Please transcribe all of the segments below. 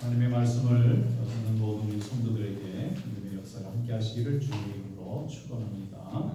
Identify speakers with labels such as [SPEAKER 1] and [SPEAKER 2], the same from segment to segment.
[SPEAKER 1] 하나님의 말씀을 듣는 모든 성도들에게 하나님의 역사가 함께 하시기를 주님의 이름으로 축원합니다.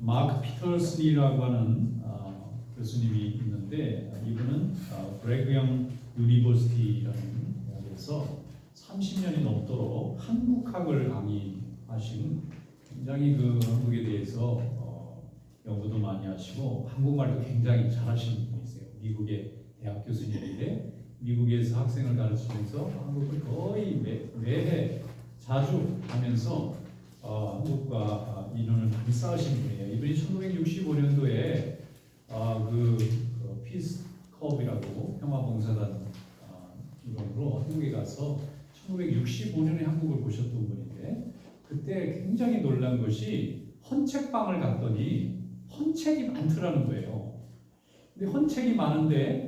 [SPEAKER 1] 마크 피터슨이라고 하는 어, 교수님이 있는데 이분은 어, 브래그형 유니버시티라는 곳에서 30년이 넘도록 한국학을 강의하신 굉장히 그 한국에 대해서 어, 연구도 많이 하시고 한국말도 굉장히 잘하시는 분이세요. 미국의 대학 교수님인데 미국에서 학생을 가르치면서 한국을 거의 매, 매해 자주 하면서 어, 한국과 어, 인연을 많이 쌓으신 분이에요. 이분이 1965년도에 어, 그, 그 피스 컵이라고 평화봉사단 어, 이름으로 한국에 가서 1965년에 한국을 보셨던 분인데 그때 굉장히 놀란 것이 헌책방을 갔더니 헌책이 많더라는 거예요. 근데 헌책이 많은데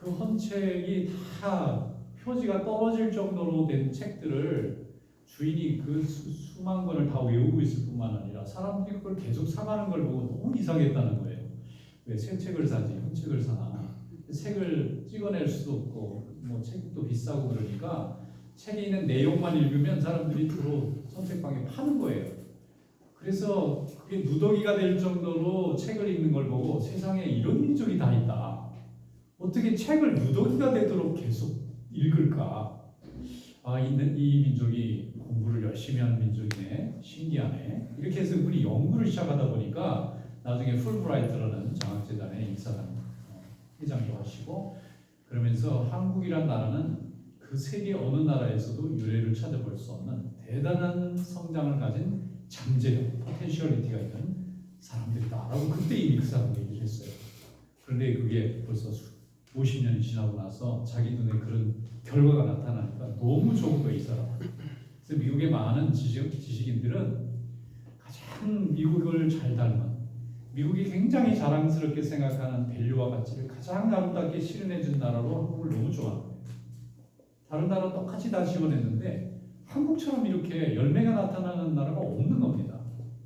[SPEAKER 1] 그 헌책이 다 표지가 떨어질 정도로 된 책들을 주인이 그 수, 수만 권을 다 외우고 있을 뿐만 아니라 사람들이 그걸 계속 사가는 걸 보고 너무 이상했다는 거예요. 왜 새 책을 사지 헌책을 사나? 책을 찍어낼 수도 없고 뭐 책도 비싸고 그러니까 책에 있는 내용만 읽으면 사람들이 주로 선책방에 파는 거예요. 그래서 그게 누더기가 될 정도로 책을 읽는 걸 보고 세상에 이런 민족이 다 있다. 어떻게 책을 누더기가 되도록 계속 읽을까? 아, 이, 이 민족이 공부를 열심히 하는 민족이네. 신기하네. 이렇게 해서 우리 연구를 시작하다 보니까 나중에 풀브라이트라는 장학재단의 인사단 어, 회장도 하시고 그러면서 한국이란 나라는 그 세계 어느 나라에서도 유래를 찾아볼 수 없는 대단한 성장을 가진 잠재력, 포텐셜리티가 있는 사람들이다라고 그때 이미 그 사람 얘기를 했어요. 그런데 그게 벌써 50년이 지나고 나서 자기 눈에 그런 결과가 나타나니까 너무 좋은 거예요, 이 사람. 그래서 미국의 많은 지식, 지식인들은 가장 미국을 잘 닮은 미국이 굉장히 자랑스럽게 생각하는 밸류와 가치를 가장 아름답게 실현해 준 나라로 한국을 너무 거예요. 다른 나라 똑같이 다 지원했는데 한국처럼 이렇게 열매가 나타나는 나라가 없는 겁니다.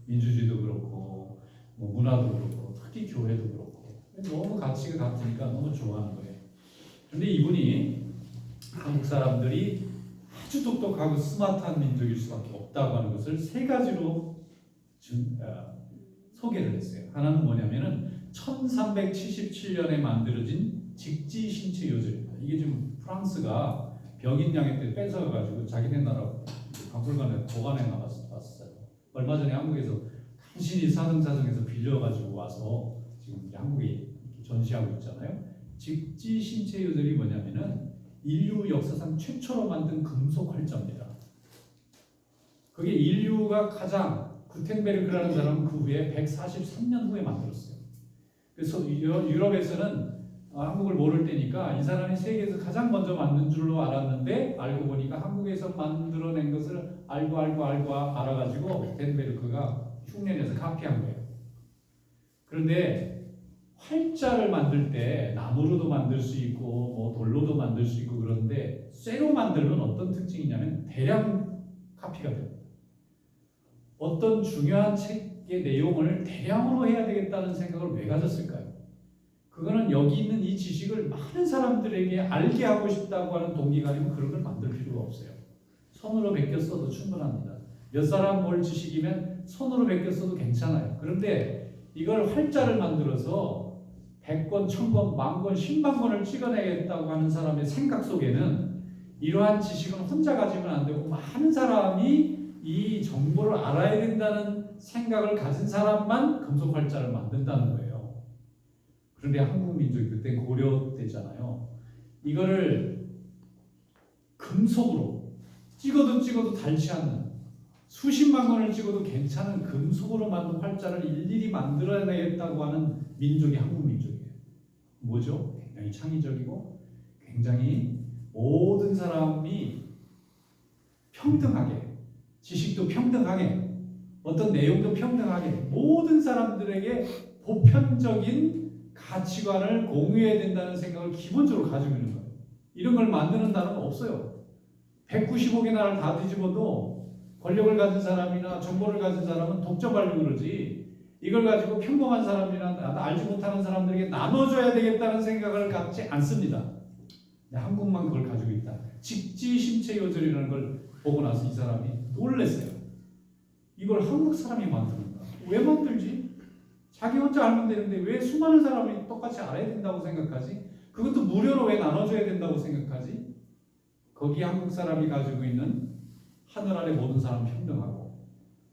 [SPEAKER 1] 민주주의도 그렇고 뭐 문화도 그렇고 특히 교회도 그렇고 너무 가치가 같으니까 너무 좋아하는 거예요. 근데 이분이 한국 사람들이 아주 똑똑하고 스마트한 민족일 수밖에 없다고 하는 것을 세 가지로 준, 어, 소개를 했어요. 하나는 뭐냐면은 1377년에 만들어진 직지 신체 요절입니다. 이게 지금 프랑스가 병인 양의 때 뺏어가지고 자기네 나라 박물관에 보관해 놨었어요. 얼마 전에 한국에서 간신히 사정사정해서 빌려가지고 와서 지금 한국에 전시하고 있잖아요. 직지 신체 요절이 뭐냐면은 인류 역사상 최초로 만든 금속 활자입니다. 그게 인류가 가장 구텐베르크라는 사람은 그 후에 143년 후에 만들었어요. 그래서 유- 유럽에서는 아, 한국을 모를 때니까 이 사람이 세계에서 가장 먼저 만든 줄로 알았는데 알고 보니까 한국에서 만들어낸 것을 알고 알고 알고 알아가지고 덴베르크가 흉내내서 카피한 거예요. 그런데 활자를 만들 때 나무로도 만들 수 있고 뭐 돌로도 만들 수 있고 그런데 쇠로 만들면 어떤 특징이냐면 대량 카피가 됩니다. 어떤 중요한 책의 내용을 대량으로 해야 되겠다는 생각을 왜 가졌을까요? 그거는 여기 있는 이 지식을 많은 사람들에게 알게 하고 싶다고 하는 동기가 아니면 그런 걸 만들 필요가 없어요. 손으로 베껴 써도 충분합니다. 몇 사람 뭘 지식이면 손으로 베껴 써도 괜찮아요. 그런데 이걸 활자를 만들어서 100권, 1000권, 만권, 10만 권을 찍어내겠다고 하는 사람의 생각 속에는 이러한 지식은 혼자 가지면 안 되고 많은 사람이 이 정보를 알아야 된다는 생각을 가진 사람만 금속 활자를 만든다는 거예요. 그런데 한국 민족이 그때 고려 때잖아요. 이거를 금속으로 찍어도 찍어도 닳지 않는 수십만 권을 찍어도 괜찮은 금속으로 만든 활자를 일일이 만들어내겠다고 하는 민족이 한국 민족이에요. 뭐죠? 굉장히 창의적이고 굉장히 모든 사람이 평등하게 지식도 평등하게 어떤 내용도 평등하게 모든 사람들에게 보편적인 가치관을 공유해야 된다는 생각을 기본적으로 가지고 있는 거예요. 이런 걸 만드는 나라는 없어요. 195개 나라를 다 뒤집어도 권력을 가진 사람이나 정보를 가진 사람은 독점하려고 그러지 이걸 가지고 평범한 사람이나 알지 못하는 사람들에게 나눠줘야 되겠다는 생각을 갖지 않습니다. 한국만 그걸 가지고 있다. 직지심체 요절이라는 걸 보고 나서 이 사람이 놀랬어요. 이걸 한국 사람이 만드는가? 왜 만들지? 자기 혼자 알면 되는데 왜 수많은 사람이 똑같이 알아야 된다고 생각하지? 그것도 무료로 왜 나눠줘야 된다고 생각하지? 거기 한국 사람이 가지고 있는 하늘 아래 모든 사람 평등하고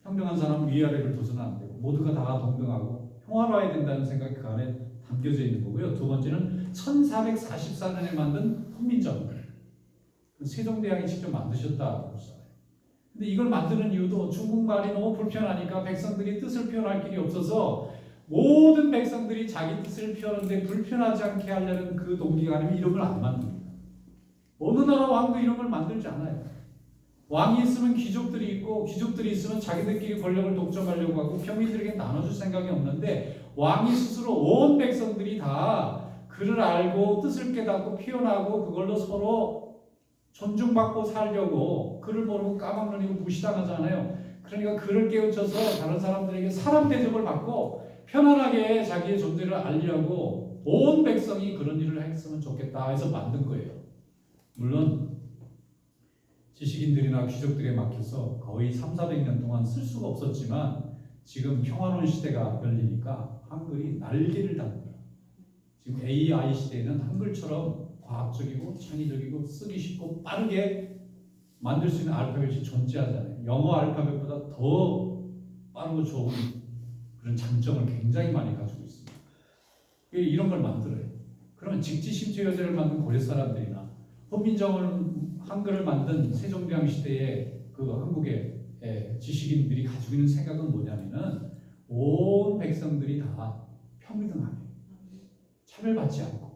[SPEAKER 1] 평등한 사람 위아래를 둬서는 안 되고 모두가 다 동등하고 평화로워야 된다는 생각이 그 안에 담겨져 있는 거고요. 두 번째는 1444년에 만든 훈민정 세종대왕이 직접 만드셨다고 그러잖아요. 근데 이걸 만드는 이유도 중국말이 너무 불편하니까 백성들이 뜻을 표현할 길이 없어서 모든 백성들이 자기 뜻을 표현하는데 불편하지 않게 하려는 그 동기가 아니면 이름을 안 만듭니다. 어느 나라 왕도 걸 만들지 않아요. 왕이 있으면 귀족들이 있고 귀족들이 있으면 자기들끼리 권력을 독점하려고 하고 평민들에게 나눠줄 생각이 없는데 왕이 스스로 온 백성들이 다 그를 알고 뜻을 깨닫고 표현하고 그걸로 서로 존중받고 살려고 그를 모르고 까막눈이고 무시당하잖아요. 그러니까 그를 깨우쳐서 다른 사람들에게 사람 대접을 받고 편안하게 자기의 존재를 알리려고 온 백성이 그런 일을 했으면 좋겠다 해서 만든 거예요. 물론 지식인들이나 귀족들에 막혀서 거의 3, 400년 동안 쓸 수가 없었지만 지금 평화로운 시대가 열리니까 한글이 날개를 답니다. 지금 AI 시대에는 한글처럼 과학적이고 창의적이고 쓰기 쉽고 빠르게 만들 수 있는 알파벳이 존재하잖아요. 영어 알파벳보다 더 빠르고 좋은 그런 장점을 굉장히 많이 가지고 있습니다. 이런 걸 만들어요. 그러면 직지심체여제를 만든 고려 사람들이나 훈민정을 한글을 만든 세종대왕 시대의 그 한국의 예, 지식인들이 가지고 있는 생각은 뭐냐면은 온 백성들이 다 평등하게 차별받지 않고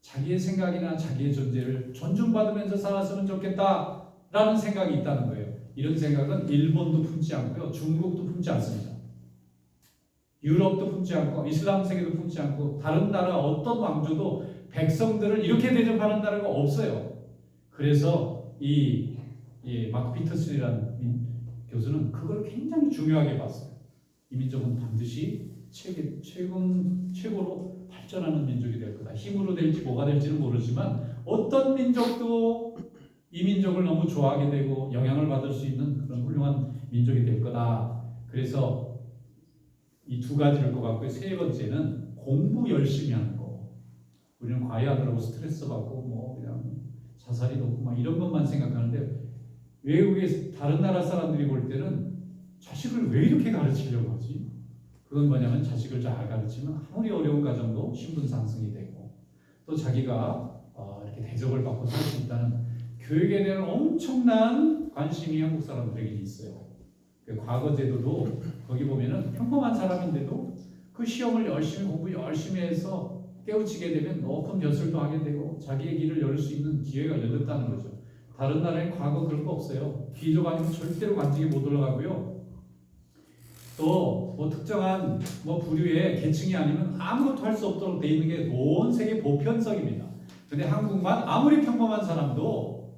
[SPEAKER 1] 자기의 생각이나 자기의 존재를 존중받으면서 살았으면 좋겠다라는 생각이 있다는 거예요. 이런 생각은 일본도 품지 않고요, 중국도 품지 않습니다. 유럽도 품지 않고 이슬람 세계도 품지 않고 다른 나라 어떤 왕조도 백성들을 이렇게 대접하는 나라가 없어요. 그래서 이, 이 마크 피터슨이라는 민- 교수는 그걸 굉장히 중요하게 봤어요. 이 민족은 반드시 최, 최근 최고로 발전하는 민족이 될 거다. 힘으로 될지 뭐가 될지는 모르지만 어떤 민족도 이 민족을 너무 좋아하게 되고 영향을 받을 수 있는 그런 훌륭한 민족이 될 거다. 그래서 이 두 가지를 것 같고요. 세 번째는 공부 열심히 하는 거. 우리는 과외하느라고 스트레스 받고 뭐 그냥 자살이 높고 막 이런 것만 생각하는데 외국의 다른 나라 사람들이 볼 때는 자식을 왜 이렇게 가르치려고 하지? 그건 뭐냐면 자식을 잘 가르치면 아무리 어려운 가정도 신분 상승이 되고 또 자기가 어, 이렇게 대접을 받고 살 수 있다는 교육에 대한 엄청난 관심이 한국 사람들에게 있어요. 그 과거 제도도 거기 보면은 평범한 사람인데도 그 시험을 열심히 공부 열심히 해서 깨우치게 되면 높은 벼슬도 하게 되고 자기의 길을 열 수 있는 기회가 열렸다는 거죠. 다른 나라에 과거 그런 거 없어요. 귀족 아니면 절대로 관직에 못 올라가고요. 또 뭐 특정한 뭐 부류의 계층이 아니면 아무것도 할 수 없도록 돼 있는 게 온 세계 보편성입니다. 근데 한국만 아무리 평범한 사람도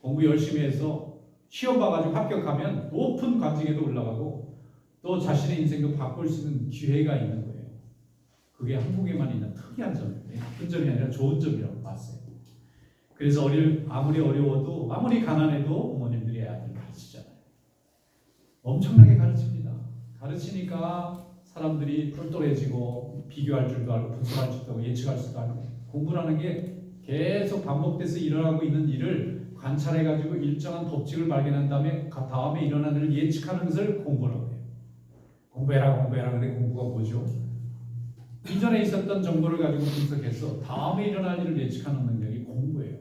[SPEAKER 1] 공부 열심히 해서 시험 봐가지고 합격하면 높은 관직에도 올라가고 또 자신의 인생도 바꿀 수 있는 기회가 있는. 그게 한국에만 있는 특이한 점이에요. 나쁜 점이 아니라 좋은 점이라고 봤어요. 그래서 어릴, 아무리 어려워도 아무리 가난해도 부모님들이 애들 가르치잖아요. 엄청나게 가르칩니다. 가르치니까 사람들이 똘똘해지고 비교할 줄도 알고 분석할 줄도 알고 예측할 줄도 알고 공부라는 게 계속 반복돼서 일어나고 있는 일을 관찰해 가지고 일정한 법칙을 발견한 다음에 가- 다음에 일어나는 일을 예측하는 것을 공부라고 해요. 공부해라 공부해라 근데 공부가 뭐죠? 이전에 있었던 정보를 가지고 분석해서 다음에 일어날 일을 예측하는 능력이 공부예요.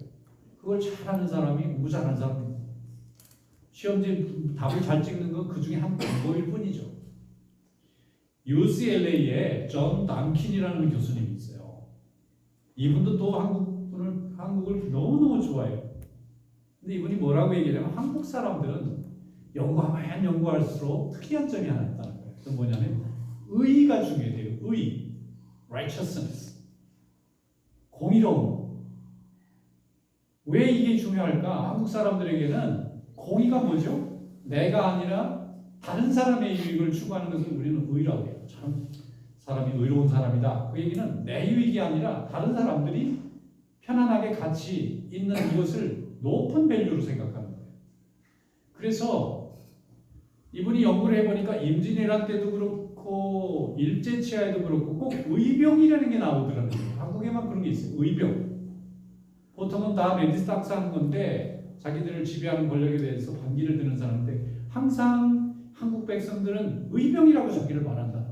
[SPEAKER 1] 그걸 잘하는 사람이 공부 잘하는 사람입니다. 시험지 답을 잘 찍는 건 그 중에 한 방법일 뿐이죠. UCLA에 존 담킨이라는 교수님이 있어요. 이분도 또 한국을 너무 너무 좋아해요. 근데 이분이 뭐라고 얘기하냐면 한국 사람들은 연구하면 연구할수록 특이한 점이 하나 있다는 거예요. 그 뭐냐면 의가 중요해요. 의, righteousness, 공의로움. 왜 이게 중요할까? 한국 사람들에게는 공의가 뭐죠? 내가 아니라 다른 사람의 유익을 추구하는 것을 우리는 의라고 해요. 참 사람이 의로운 사람이다. 그 얘기는 내 유익이 아니라 다른 사람들이 편안하게 같이 있는 이것을 높은 밸류로 생각하는 거예요. 그래서 이분이 연구를 해보니까 임진왜란 때도 그렇고 일제 치하에도 그렇고 꼭 의병이라는 게 나오더라고요. 한국에만 그런 게 있어요. 의병. 보통은 다 레디스탁스 하는 건데 자기들을 지배하는 권력에 대해서 반기를 드는 사람인데 항상 한국 백성들은 의병이라고 자기를 말한다.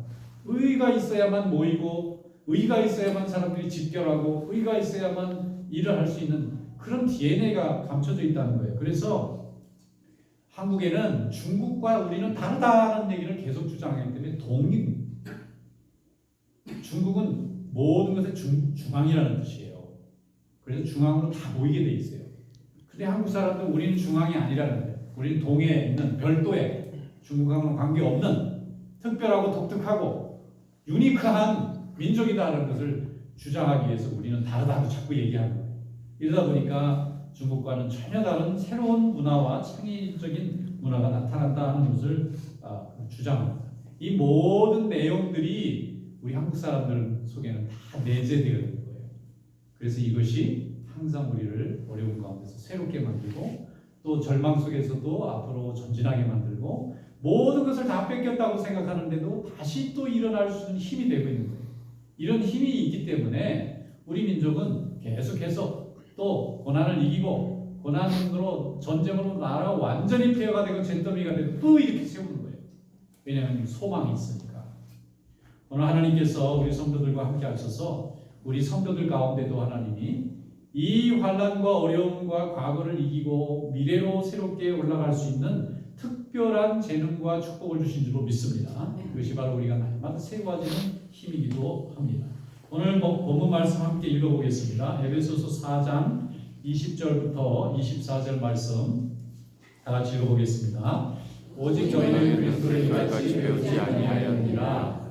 [SPEAKER 1] 의가 있어야만 모이고 의가 있어야만 사람들이 집결하고 의가 있어야만 일을 할 수 있는 그런 DNA가 감춰져 있다는 거예요. 그래서 한국에는 중국과 우리는 다르다는 얘기를 계속 주장하기 때문에 독립. 중국은 모든 것의 중, 중앙이라는 뜻이에요. 그래서 중앙으로 다 모이게 돼 있어요. 근데 한국 사람들 우리는 중앙이 아니라는 거예요. 우리는 동해에 있는 별도의 중국하고는 관계없는 특별하고 독특하고 유니크한 민족이다라는 것을 주장하기 위해서 우리는 다르다고 자꾸 얘기하는 거예요. 이러다 보니까 중국과는 전혀 다른 새로운 문화와 창의적인 문화가 나타난다는 것을 아, 주장합니다. 이 모든 내용들이 우리 한국 사람들 속에는 다 내재되어 있는 거예요. 그래서 이것이 항상 우리를 어려운 가운데서 새롭게 만들고 또 절망 속에서도 앞으로 전진하게 만들고 모든 것을 다 뺏겼다고 생각하는데도 다시 또 일어날 수 있는 힘이 되고 있는 거예요. 이런 힘이 있기 때문에 우리 민족은 계속해서 또 고난을 이기고 고난으로 전쟁으로 나라가 완전히 폐허가 되고 잿더미가 되고 또 이렇게 세우는 거예요. 왜냐하면 소망이 있으니까. 오늘 하나님께서 우리 성도들과 함께 하셔서 우리 성도들 가운데도 하나님이 이 환란과 어려움과 과거를 이기고 미래로 새롭게 올라갈 수 있는 특별한 재능과 축복을 주신 줄로 믿습니다. 이것이 바로 우리가 날마다 세워지는 힘이기도 합니다. 오늘 본- 본문 말씀 함께 읽어보겠습니다. 에베소서 4장 20절부터 24절 말씀 다 같이 읽어보겠습니다. 오직 저희는 그리스도를 이같이 배우지 아니하였느니라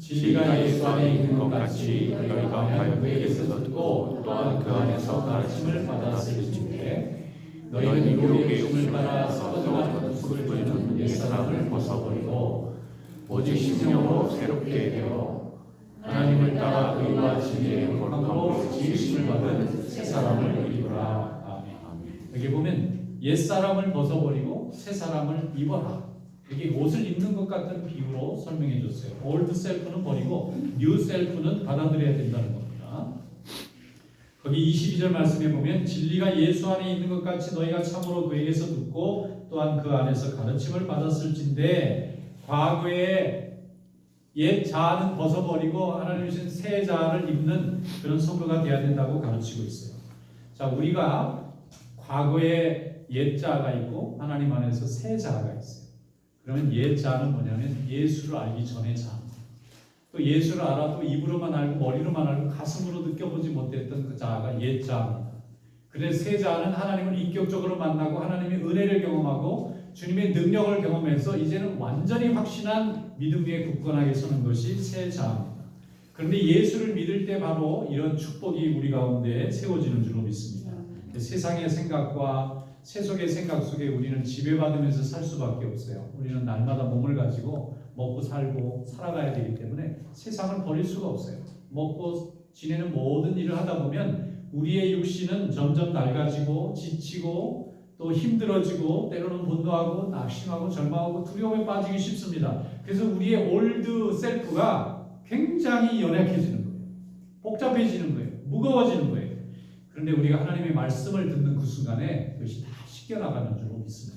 [SPEAKER 1] 진리가 예수 안에 있는 것 같이 너희가 과연 그에게서 듣고 또한 그 안에서 가르침을 받았을진데 너희는 유혹의 욕심을 따라 썩어져가는 모습을 보이는 옛사람을 벗어버리고 오직 심령으로 하나님을 따라 의와 진리의 거룩함으로 지으심을 받은 새 사람을 입으라. 아멘. 여기 보면 옛 사람을 벗어버리고 새 사람을 입어라. 이게 옷을 입는 것 같은 비유로 설명해 줬어요. 올드 셀프는 버리고 뉴 셀프는 받아들여야 된다는 겁니다. 거기 22절 말씀에 보면 진리가 예수 안에 있는 것 같이 너희가 참으로 그에게서 듣고 또한 그 안에서 가르침을 받았을진데 과거에 옛 자아는 벗어버리고 하나님 주신 새 자아를 입는 그런 성도가 되어야 된다고 가르치고 있어요. 자, 우리가 과거에 옛 자아가 있고 하나님 안에서 새 자아가 있어요. 그러면 옛 자아는 뭐냐면 예수를 알기 전의 자아. 또 예수를 알아도 입으로만 알고 머리로만 알고 가슴으로 느껴보지 못했던 그 자아가 옛 자아입니다. 그래서 새 자아는 하나님을 인격적으로 만나고 하나님의 은혜를 경험하고 주님의 능력을 경험해서 이제는 완전히 확신한 믿음 위에 굳건하게 서는 것이 새 자아입니다. 그런데 예수를 믿을 때 바로 이런 축복이 우리 가운데 세워지는 줄로 믿습니다. 세상의 생각과 세속의 생각 속에 우리는 지배받으면서 살 수밖에 없어요. 우리는 날마다 몸을 가지고 먹고 살고 살아가야 되기 때문에 세상을 버릴 수가 없어요. 먹고 지내는 모든 일을 하다 보면 우리의 육신은 점점 낡아지고 지치고 또 힘들어지고 때로는 분노하고 낙심하고 절망하고 두려움에 빠지기 쉽습니다. 그래서 우리의 올드 셀프가 굉장히 연약해지는 거예요. 복잡해지는 거예요. 무거워지는 거예요. 그런데 우리가 하나님의 말씀을 듣는 그 순간에 그것이 다 씻겨나가는 줄로 믿습니다.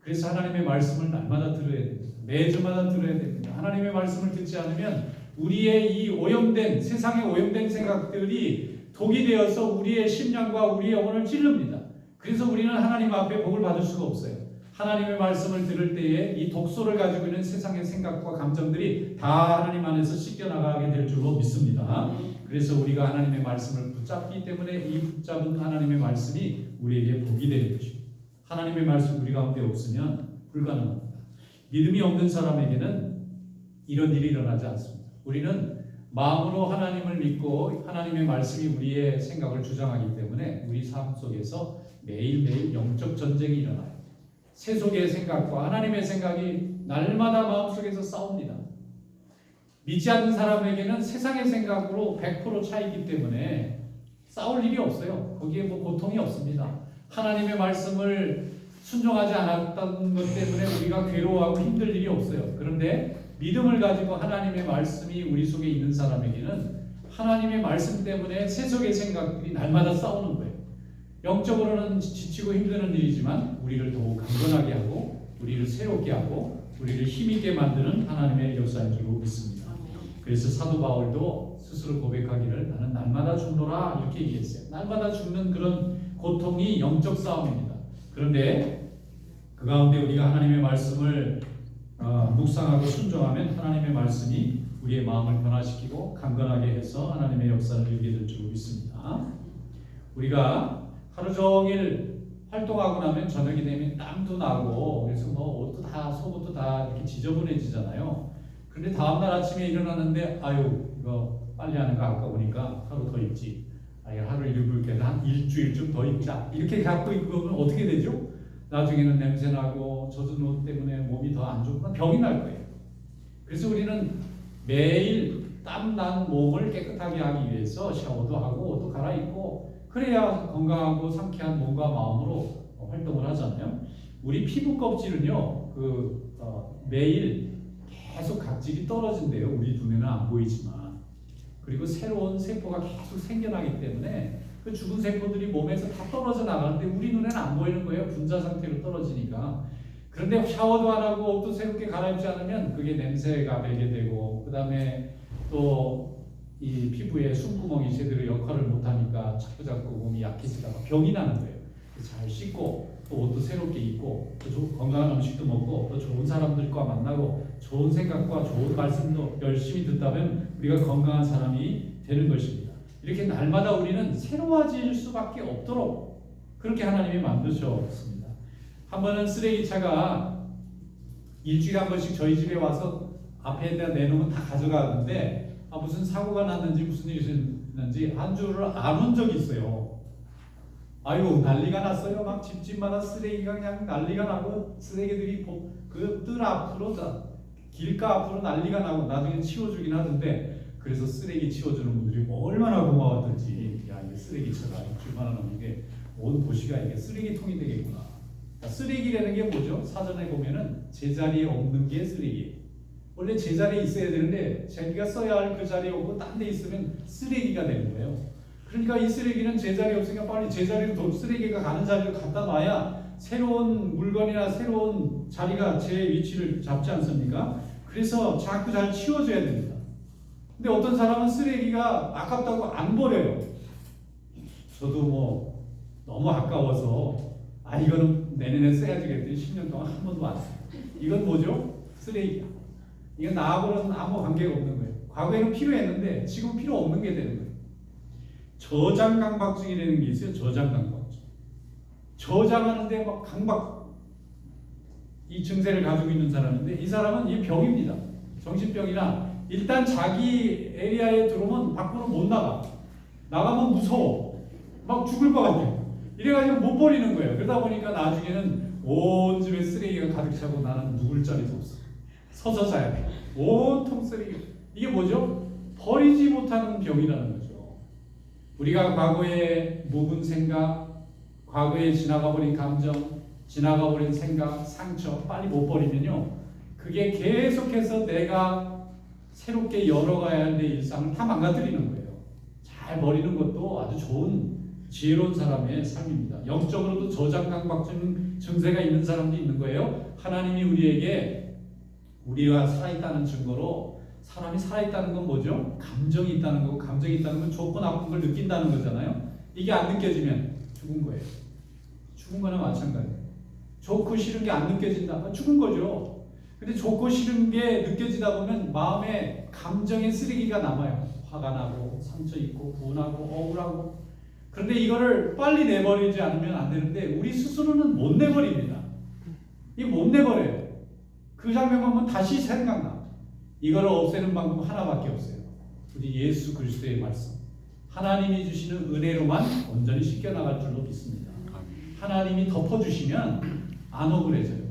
[SPEAKER 1] 그래서 하나님의 말씀을 날마다 들어야 됩니다. 매주마다 들어야 됩니다. 하나님의 말씀을 듣지 않으면 우리의 이 오염된 세상의 오염된 생각들이 독이 되어서 우리의 심령과 우리의 영혼을 찔릅니다. 그래서 우리는 하나님 앞에 복을 받을 수가 없어요. 하나님의 말씀을 들을 때에 이 독소를 가지고 있는 세상의 생각과 감정들이 다 하나님 안에서 씻겨나가게 될 줄로 믿습니다. 그래서 우리가 하나님의 말씀을 붙잡기 때문에 이 붙잡은 하나님의 말씀이 우리에게 복이 되는 것입니다. 하나님의 말씀 우리 가운데 없으면 불가능합니다. 믿음이 없는 사람에게는 이런 일이 일어나지 않습니다. 우리는 마음으로 하나님을 믿고 하나님의 말씀이 우리의 생각을 주장하기 때문에 우리 삶 속에서 매일매일 영적 전쟁이 일어나요. 세속의 생각과 하나님의 생각이 날마다 마음속에서 싸웁니다. 믿지 않는 사람에게는 세상의 생각으로 100% 차이기 때문에 싸울 일이 없어요. 거기에 뭐 고통이 없습니다. 하나님의 말씀을 순종하지 않았던 것 때문에 우리가 괴로워하고 힘들 일이 없어요. 그런데 믿음을 가지고 하나님의 말씀이 우리 속에 있는 사람에게는 하나님의 말씀 때문에 세속의 생각들이 날마다 싸우는 거예요. 영적으로는 지치고 힘드는 일이지만 우리를 더욱 강건하게 하고 우리를 새롭게 하고 우리를 힘있게 만드는 하나님의 역사인 줄 믿습니다. 그래서 사도 바울도 스스로 고백하기를 나는 날마다 죽노라 이렇게 얘기했어요. 날마다 죽는 그런 고통이 영적 싸움입니다. 그런데 그 가운데 우리가 하나님의 말씀을 어, 묵상하고 순종하면 하나님의 말씀이 우리의 마음을 변화시키고 강건하게 해서 하나님의 역사를 이루게 될 줄 믿습니다. 우리가 하루 종일 활동하고 나면 저녁이 되면 땀도 나고 그래서 뭐 옷도 다 속옷도 다 이렇게 지저분해지잖아요. 그런데 다음 날 아침에 일어났는데 아유 이거 빨리 하는 거 아까우니까 하루 더 입지. 아예 하루 입을 게한 일주일쯤 더 입자. 이렇게 갖고 입으면 어떻게 되죠? 나중에는 냄새 나고 젖은 옷 때문에 몸이 더 안 좋고 병이 날 거예요. 그래서 우리는 매일 땀 난 몸을 깨끗하게 하기 위해서 샤워도 하고 옷도 갈아입고 그래야 건강하고 상쾌한 몸과 마음으로 활동을 하잖아요. 우리 피부 껍질은요, 그 어, 매일 계속 각질이 떨어진대요. 우리 눈에는 안 보이지만. 그리고 새로운 세포가 계속 생겨나기 때문에 그 죽은 세포들이 몸에서 다 떨어져 나가는데 우리 눈에는 안 보이는 거예요. 분자 상태로 떨어지니까. 그런데 샤워도 안 하고 옷도 새롭게 갈아입지 않으면 그게 냄새가 배게 되고 그 다음에 또 이 피부에 숨구멍이 제대로 역할을 못하니까 자꾸 자꾸 몸이 약해지다가 병이 나는 거예요. 잘 씻고 또 옷도 새롭게 입고 또 건강한 음식도 먹고 또 좋은 사람들과 만나고 좋은 생각과 좋은 말씀도 열심히 듣다면 우리가 건강한 사람이 되는 것입니다. 이렇게 날마다 우리는 새로워질 수밖에 없도록 그렇게 하나님이 만드셨습니다. 한 번은 쓰레기차가 일주일에 한 번씩 저희 집에 와서 앞에다 내놓으면 다 가져가는데 아, 무슨 사고가 났는지 무슨 일이 있었는지 한 주를 안 온 적이 있어요. 아이고 난리가 났어요. 막 집집마다 쓰레기가 그냥 난리가 나고 쓰레기들이 그뜰 앞으로 다 길가 앞으로 난리가 나고 나중에 치워주긴 하는데 그래서 쓰레기 치워주는 분들이 뭐 얼마나 고마웠던지 야 이게 쓰레기차가 일주일만 하는 게온 도시가 이게 쓰레기통이 되겠구나. 그러니까 쓰레기라는 게 뭐죠? 사전에 보면은 제자리에 없는 게 쓰레기. 원래 제자리에 있어야 되는데 자기가 써야 할 그 자리에 없고 딴 데 있으면 쓰레기가 되는 거예요. 그러니까 이 쓰레기는 제자리 없으니까 빨리 제자리로 돈 쓰레기가 가는 자리를 갖다 놔야 새로운 물건이나 새로운 자리가 제 위치를 잡지 않습니까? 그래서 자꾸 잘 치워줘야 됩니다. 근데 어떤 사람은 쓰레기가 아깝다고 안 버려요. 저도 뭐 너무 아까워서 아 이거는 내년에 써야지 그랬더니 10년 동안 한 번도 안 써요. 이건 뭐죠? 쓰레기야. 이건 나하고는 아무 관계가 없는 거예요. 과거에는 필요했는데 지금 필요 없는 게 되는 거예요. 저장 강박증이라는 게 있어요. 저장 강박증. 저장하는데 막 강박 이 증세를 가지고 있는 사람인데 이 사람은 이 병입니다. 정신병이나 일단 자기 에리아에 들어오면 밖으로 못 나가. 나가면 무서워. 막 죽을 것 같아. 이래가지고 못 버리는 거예요. 그러다 보니까 나중에는 온 집에 쓰레기가 가득 차고 나는 누울 자리도 없어. 서서 자야 돼. 온통 쓰레기. 이게 뭐죠? 버리지 못하는 병이라는 거죠. 우리가 과거에 묵은 생각, 과거에 지나가 버린 감정, 지나가 버린 생각, 상처 빨리 못 버리면요. 그게 계속해서 내가 새롭게 열어가야 할 내 일상을 다 망가뜨리는 거예요. 잘 버리는 것도 아주 좋은 지혜로운 사람의 삶입니다. 영적으로도 저장 강박증 증세가 있는 사람도 있는 거예요. 하나님이 우리에게 우리가 살아있다는 증거로 사람이 살아있다는 건 뭐죠? 감정이 있다는 거고 감정이 있다는 건 좋고 나쁜 걸 느낀다는 거잖아요. 이게 안 느껴지면 죽은 거예요. 죽은 거나 마찬가지예요. 좋고 싫은 게 안 느껴진다. 죽은 거죠. 근데 좋고 싫은 게 느껴지다 보면 마음에 감정의 쓰레기가 남아요. 화가 나고 상처 있고 분하고 억울하고 그런데 이거를 빨리 내버리지 않으면 안 되는데 우리 스스로는 못 내버립니다. 이 못 내버려요. 그 장면 보면 다시 생각나. 이거를 없애는 방법 하나밖에 없어요. 우리 예수 그리스도의 말씀. 하나님이 주시는 은혜로만 온전히 씻겨나갈 줄로 믿습니다. 하나님이 덮어주시면 안 억울해져요.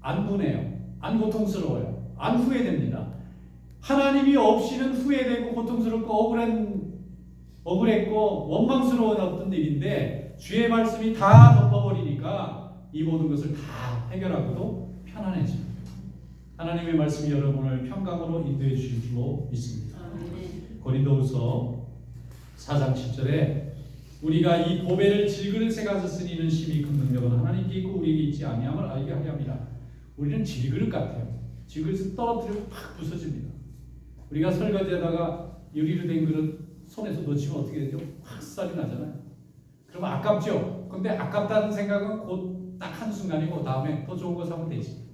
[SPEAKER 1] 안 분해요. 안 고통스러워요. 안 후회됩니다. 하나님이 없이는 후회되고 고통스럽고 억울한 억울했고 원망스러운 어떤 일인데 주의 말씀이 다 덮어버리니까 이 모든 것을 다 해결하고도 편안해집니다. 하나님의 말씀이 여러분을 평강으로 인도해 주실 줄로 믿습니다. 고린도후서 4장 10절에 우리가 이 보배를 질그릇 새가서 쓰니는 심히 큰 능력은 하나님께 있고 우리에게 있지 아니함을 알게 하려 합니다. 우리는 질그릇 같아요. 질그릇을 떨어뜨리면 팍 부서집니다. 우리가 설거지하다가 유리로 된 그릇 손에서 놓치면 어떻게 되죠? 확살이 나잖아요. 그러면 아깝죠? 근데 아깝다는 생각은 곧 딱 한순간이고 다음에 더 좋은 거 사면 되지.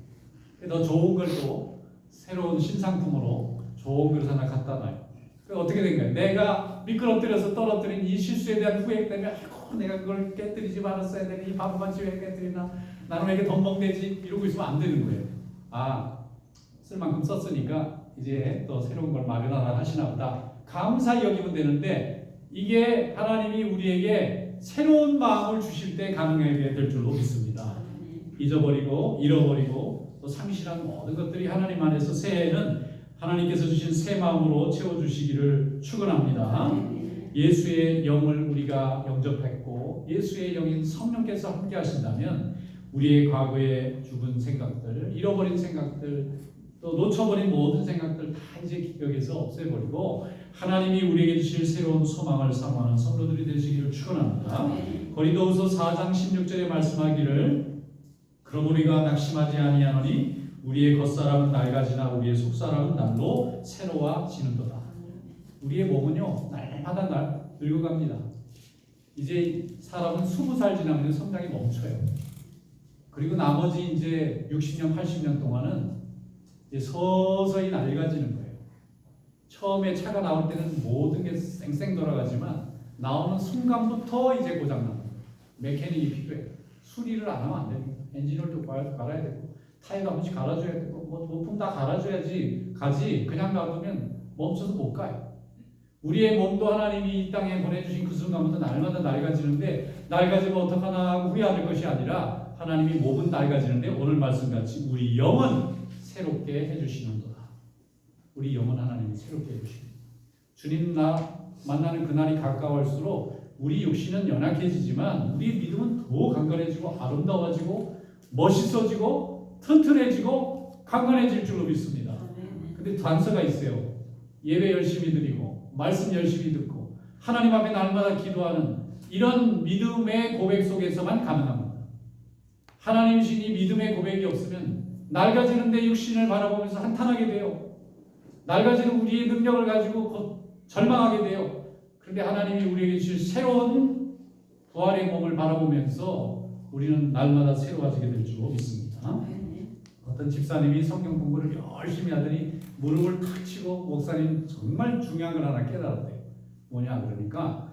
[SPEAKER 1] 더 좋은 걸 또 새로운 신상품으로 좋은 그릇 하나 갖다 놔요. 그 어떻게 된 거예요? 내가 미끄러뜨려서 떨어뜨린 이 실수에 대한 후회 때문에 아이고 내가 그걸 깨뜨리지 말았어야 되니 이 바보같이 왜 깨뜨리나 이렇게 덤벙대지 이러고 있으면 안 되는 거예요. 아 쓸 만큼 썼으니까 이제 또 새로운 걸 마련하라 하시나 보다. 감사히 여기면 되는데 이게 하나님이 우리에게 새로운 마음을 주실 때 가능하게 될 줄로 믿습니다. 잊어버리고 잃어버리고 또 상실한 모든 것들이 하나님 안에서 새해에는 하나님께서 주신 새 마음으로 채워주시기를 축원합니다. 예수의 영을 우리가 영접했고 예수의 영인 성령께서 함께 하신다면 우리의 과거에 죽은 생각들, 잃어버린 생각들, 또 놓쳐버린 모든 생각들 다 이제 기억에서 없애버리고 하나님이 우리에게 주실 새로운 소망을 사모하는 성도들이 되시기를 축원합니다. 고린도후서 4장 16절에 말씀하기를 그럼 우리가 낙심하지 아니하노니 우리의 겉사람은 낡아지나 우리의 속사람은 날로 새로워지는도다. 우리의 몸은요 날마다 날 늙어갑니다. 이제 사람은 20살 지나면 성장이 멈춰요. 그리고 나머지 이제 60년, 80년 동안은 이제 서서히 낡아지는 거예요. 처음에 차가 나올 때는 모든 게 쌩쌩 돌아가지만 나오는 순간부터 이제 고장납니다. 메케닉이 필요해요. 수리를 안 하면 안 됩니다. 엔진오일도 갈- 갈아야 되고 타이어 한 번씩 갈아줘야 되고 뭐 부품 다 갈아줘야지 가지 그냥 놔두면 멈춰서 못 가요. 우리의 몸도 하나님이 이 땅에 보내주신 그 순간부터 날마다 낡아지는데 낡아지면 어떡하나 하고 후회할 것이 아니라 하나님이 몸은 낡아지는데 오늘 말씀같이 우리 영은 새롭게 해주시는도다. 우리 영은 하나님이 새롭게 해주십니다. 주님 나 만나는 그날이 가까울수록 우리 육신은 연약해지지만 우리 믿음은 더 강건해지고 아름다워지고 멋있어지고 튼튼해지고 강건해질 줄로 믿습니다. 근데 단서가 있어요. 예배 열심히 드리고 말씀 열심히 듣고 하나님 앞에 날마다 기도하는 이런 믿음의 고백 속에서만 가능합니다. 하나님이신 이 믿음의 고백이 없으면 낡아지는 내 육신을 바라보면서 한탄하게 돼요. 낡아지는 우리의 능력을 가지고 곧 절망하게 돼요. 그런데 하나님이 우리에게 주실 새로운 부활의 몸을 바라보면서 우리는 날마다 새로워지게 될 줄 믿습니다. 어떤 집사님이 성경 공부를 열심히 하더니 무릎을 탁 치고 목사님 정말 중요한 걸 하나 깨달았대요. 뭐냐 그러니까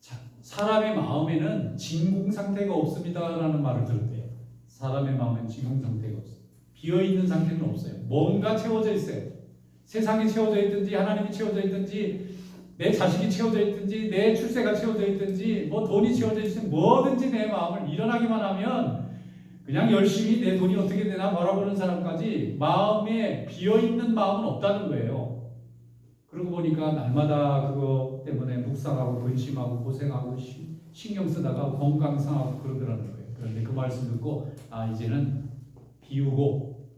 [SPEAKER 1] 자, 사람의 마음에는 진공 상태가 없습니다라는 말을 들었대요. 사람의 마음에는 진공 상태가 없어요. 비어 있는 상태는 없어요. 뭔가 채워져 있어요. 세상이 채워져 있든지 하나님이 채워져 있든지 내 자식이 채워져 있든지 내 출세가 채워져 있든지 뭐 돈이 채워져 있든 뭐든지 내 마음을 일어나기만 하면 그냥 열심히 내 돈이 어떻게 되나 바라보는 사람까지 마음에 비어 있는 마음은 없다는 거예요. 그러고 보니까 날마다 그거 때문에 묵상하고 근심하고 고생하고 시- 신경 쓰다가 건강 상하고 그러더라는 거예요. 그런데 그 말씀 듣고 아 이제는 비우고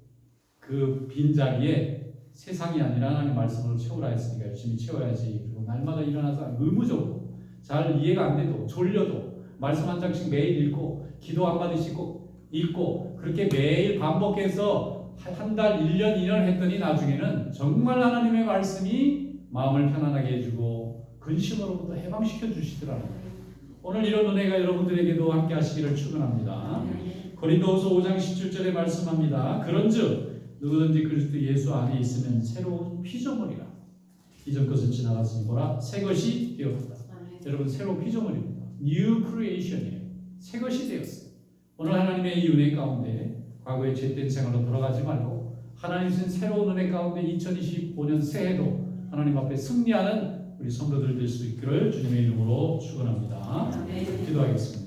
[SPEAKER 1] 그 빈 자리에 세상이 아니라 하나님 말씀으로 채우라 했으니까 열심히 채워야지. 그리고 날마다 일어나서 의무적으로 잘 이해가 안 돼도 졸려도 말씀 한 장씩 매일 읽고 기도 한 마디씩 꼭 읽고 그렇게 매일 반복해서 한 달, 1년, 2년 했더니 나중에는 정말 하나님의 말씀이 마음을 편안하게 해주고 근심으로부터 해방시켜 주시더라고요. 오늘 이런 은혜가 여러분들에게도 함께 하시기를 축원합니다. 고린도후서 5장 17절에 말씀합니다. 그런즉 누구든지 그리스도 예수 안에 있으면 새로운 피조물이라. 이전 것은 지나갔으니 뭐라 새 것이 되었다. 여러분 새로운 피조물입니다. New creation이에요. 새 것이 되었어요. 오늘 하나님의 이 은혜 가운데 과거의 죄된 생활로 돌아가지 말고 하나님 주신 새로운 은혜 가운데 2025년 새해도 하나님 앞에 승리하는 우리 성도들 될 수 있기를 주님의 이름으로 축원합니다. 기도하겠습니다.